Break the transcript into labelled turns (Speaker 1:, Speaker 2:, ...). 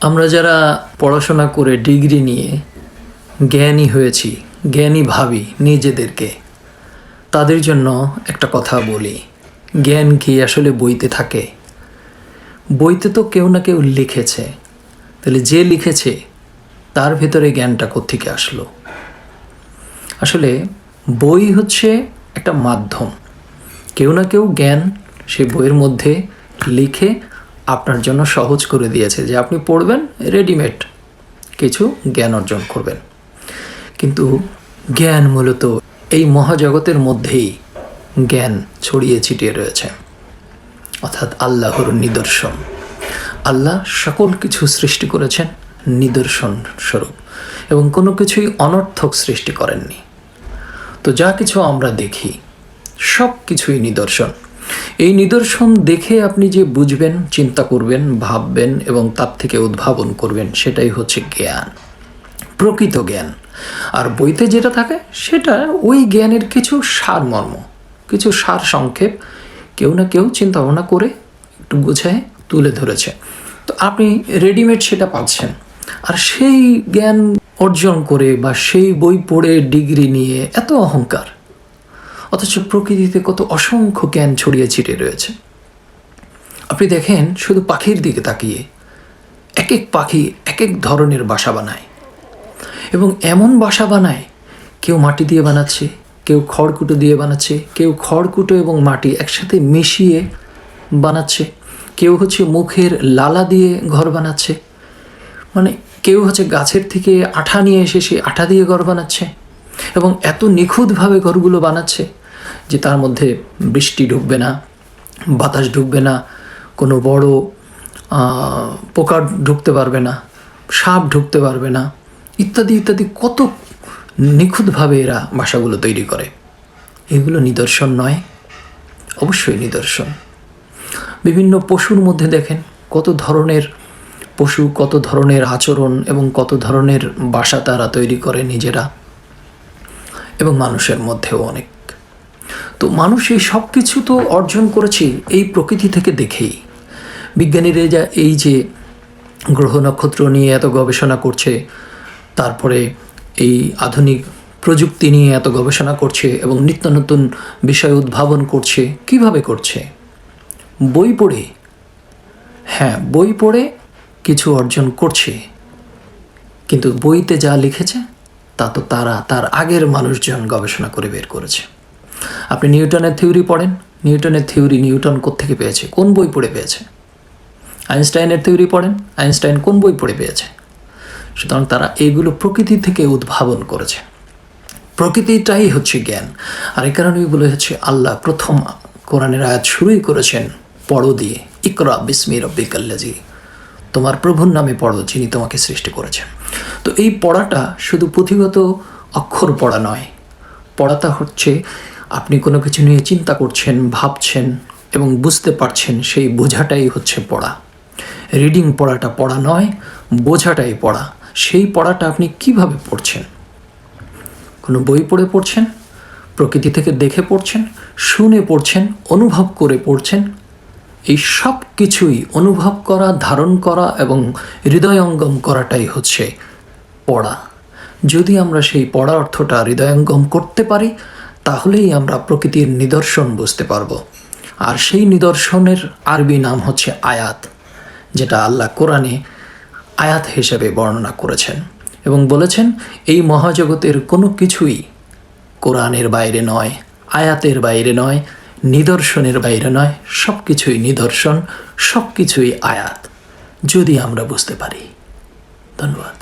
Speaker 1: আমরা যারা পড়াশোনা করে ডিগ্রি নিয়ে জ্ঞানী হয়েছি, জ্ঞানী ভাবি নিজেদেরকে, তাদের জন্য একটা কথা বলি। জ্ঞান কি আসলে বইতে থাকে? বইতে তো কেউ না কেউ লিখেছে। তাহলে যে লিখেছে, তার ভেতরে জ্ঞানটা কোত্থেকে আসলো? আসলে বই হচ্ছে একটা মাধ্যম। কেউ না কেউ জ্ঞান সে বইয়ের মধ্যে লিখে আপনার জন্য সহজ করে দিয়েছে যে আপনি পড়বেন রেডিমেড কিছু জ্ঞান অর্জন করবেন। কিন্তু জ্ঞান মূলত এই মহাজগতের মধ্যেই জ্ঞান ছড়িয়ে ছিটিয়ে রয়েছে। অর্থাৎ আল্লাহর নিদর্শন। আল্লাহ সকল কিছু সৃষ্টি করেছেন নিদর্শন স্বরূপ এবং কোনো কিছুই অনর্থক সৃষ্টি করেননি। তো যা কিছু আমরা দেখি সব কিছুই নিদর্শন। এই নিদর্শন দেখে আপনি যে বুঝবেন, চিন্তা করবেন, ভাববেন এবং তার থেকে উদ্ভাবন করবেন, সেটাই হচ্ছে জ্ঞান। প্রকৃত জ্ঞান। আর বইতে যেটা থাকে, সেটা ওই জ্ঞানের কিছু সারমর্ম, কিছু সার সংক্ষেপ কেউ না কেউ চিন্তা ভাবনা করে একটু গুছায় তুলে ধরেছে। তো আপনি রেডিমেড সেটা পাচ্ছেন। আর সেই জ্ঞান অর্জন করে বা সেই বই পড়ে ডিগ্রি নিয়ে এত অহংকার। অথচ প্রকৃতিতে কত অসংখ্য জ্ঞান ছড়িয়ে ছিটিয়ে রয়েছে। আপনি দেখেন, শুধু পাখির দিকে তাকিয়ে এক এক পাখি এক এক ধরনের বাসা বানায়। এবং এমন বাসা বানায়, কেউ মাটি দিয়ে বানাচ্ছে, কেউ খড়কুটো দিয়ে বানাচ্ছে, কেউ খড়কুটো এবং মাটি একসাথে মিশিয়ে বানাচ্ছে, কেউ হচ্ছে মুখের লালা দিয়ে ঘর বানাচ্ছে মানে কেউ হচ্ছে গাছের থেকে আঠা নিয়ে এসে সে আঠা দিয়ে ঘর বানাচ্ছে, এবং এত নিখুঁতভাবে ঘরগুলো বানাচ্ছে যে তার মধ্যে বৃষ্টি ঢুকবে না, বাতাস ঢুকবে না, কোনো বড় পোকা ঢুকতে পারবে না, সাপ ঢুকতে পারবে না, ইত্যাদি ইত্যাদি কত নিখুঁতভাবে এরা বাসাগুলো তৈরি করে। এগুলো নিদর্শন নয়, অবশ্যই নিদর্শন। বিভিন্ন পশুর মধ্যে দেখেন কত ধরনের পশু, কত ধরনের আচরণ এবং কত ধরনের বাসা তারা তৈরি করে নিজেরা এবং মানুষের মধ্যেও অনেক। তো মানুষ এই সব কিছু তো অর্জন করেছে এই প্রকৃতি থেকে দেখেই। বিজ্ঞানীরা যা এই যে গ্রহ নক্ষত্র নিয়ে এত গবেষণা করছে, তারপরে এই আধুনিক প্রযুক্তি নিয়ে এত গবেষণা করছে এবং নিত্য নতুন বিষয় উদ্ভাবন করছে, কীভাবে করছে? বই পড়ে। হ্যাঁ বই পড়ে কিছু অর্জন করছে। কিন্তু বইতে যা লিখেছে, তা তো তারা, তার আগের মানুষজন গবেষণা করে বের করেছে। আপনি নিউটনের থিওরি পড়েন। নিউটনের থিওরি নিউটন কোত্থেকে পেয়েছে? কোন বই পড়ে পেয়েছে? আইনস্টাইনের থিওরি পড়েন। আইনস্টাইন কোন বই পড়ে পেয়েছে? সুতরাং তারা এইগুলো প্রকৃতি থেকে উদ্ভাবন করেছে। প্রকৃতিটাই হচ্ছে জ্ঞান। আর এই কারণেই বলে হচ্ছে, আল্লাহ প্রথম কোরআনের আয়াত শুরুই করেছেন, পড়ো দিয়ে। ইকরা বিসমি রব্বিকাল্লাজি তোমার প্রভুর নামে পড়ো, যিনি তোমাকে সৃষ্টি করেছেন। তো এই পড়াটা শুধু পুঁথিগত অক্ষর পড়া নয়। পড়াটা হচ্ছে আপনি কোনো কিছু নিয়ে চিন্তা করছেন, ভাবছেন এবং বুঝতে পারছেন সেই বোঝাটাই হচ্ছে পড়া। রিডিং পড়াটা পড়া নয়, বোঝাটাই পড়া। সেই পড়াটা আপনি কীভাবে পড়ছেন? কোনো বই পড়ে পড়ছেন? প্রকৃতি থেকে দেখে পড়ছেন? শুনে পড়ছেন? অনুভব করে পড়ছেন? এই সব কিছুই অনুভব করা, ধারণ করা এবং হৃদয়ঙ্গম করাটাই হচ্ছে পড়া। যদি আমরা সেই পড়া অর্থটা হৃদয়ঙ্গম করতে পারি তাহলেই আমরা প্রকৃতির নিদর্শন বুঝতে পারব। আর সেই নিদর্শনের আরবি নাম হচ্ছে আয়াত, যেটা আল্লাহ কোরআনে আয়াত হিসেবে বর্ণনা করেছেন এবং বলেছেন, এই মহাজগতের কোনো কিছুই কোরআনের বাইরে নয়, আয়াতের বাইরে নয়, নিদর্শনের বাইরে নয় সব কিছুই নিদর্শন সব কিছুই আয়াত, যদি আমরা বুঝতে পারি। ধন্যবাদ।